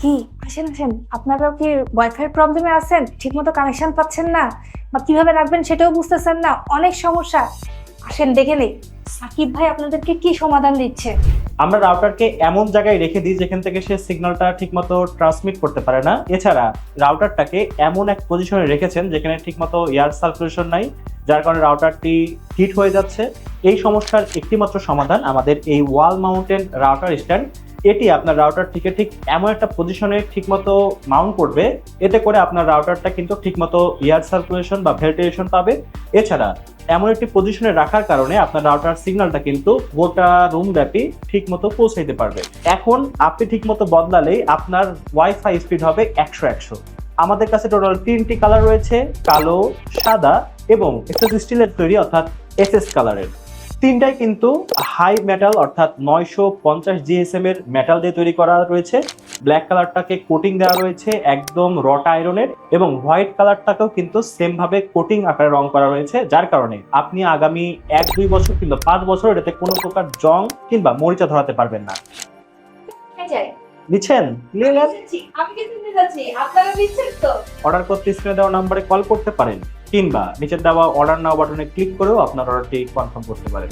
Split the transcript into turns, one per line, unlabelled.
কি? আসেন আসেন। আপনারাও কি ওয়াইফাই প্রবলেমে আছেন? ঠিকমতো কানেকশন পাচ্ছেন না? বা কীভাবে রাখবেন সেটাও বুঝতেছেন না? অনেক সমস্যা। আসেন, দেখে নেই। সাকিব ভাই আপনাদেরকে কি সমাধান দিচ্ছে?
আমরা রাউটারকে এমন জায়গায় রেখে দিই যেখান থেকে সে সিগন্যালটা ঠিকমতো ট্রান্সমিট করতে পারে না। এছাড়া রাউটারটাকে এমন এক পজিশনে রেখেছেন যেখানে ঠিকমতো এয়ার সার্কুলেশন নাই, যার কারণে রাউটারটি হিট হয়ে যাচ্ছে। এই সমস্যার একটিমাত্র সমাধান আমাদের এই ওয়াল মাউন্টেন রাউটার স্ট্যান্ড এটি আপনার রাউটার থেকে ঠিক এমন একটা পজিশনে ঠিকমতো মাউন্ট করবে, এতে করে আপনার রাউটারটা কিন্তু ঠিকমতো এয়ার সার্কুলেশন বা ভেন্টিলেশন পাবে। এছাড়া এমন একটি পজিশনে রাখার কারণে আপনার রাউটার সিগন্যালটা কিন্তু গোটা রুম ব্যাপী ঠিকমতো পৌঁছাইতে পারবে। এখন আপনি ঠিকমতো বদলালেই আপনার ওয়াইফাই স্পিড হবে একশো একশো। আমাদের কাছে টোটাল তিনটি কালার রয়েছে, কালো, সাদা এবং এসএস স্টিলের তৈরি, অর্থাৎ এসএস কালারের তিনটাই কিন্তু হাই মেটাল অর্থাৎ নয়শো পঞ্চাশ জিএসএম এর মেটাল দিয়ে তৈরি করা রয়েছে। ব্ল্যাক কালারটাকে কোটিং দেওয়া রয়েছে একদম রট আয়রনের এবং হোয়াইট কালারটাকেও কিন্তু সেম ভাবে কোটিং আকারে রং করা রয়েছে যার কারণে আপনি আগামী এক দুই বছর কিংবা পাঁচ বছর এটাতে কোনো প্রকার জং কিংবা মরিচা ধরাতে পারবেন না। নিচ্ছেন?
দিচ্ছেন তো?
অর্ডার করতে স্ক্রিনে দেওয়া নাম্বারে কল করতে পারেন। কিংবা নিচের দেওয়া অর্ডার নাও বাটনে ক্লিক করেও আপনার অর্ডারটি কনফার্ম করতে পারেন।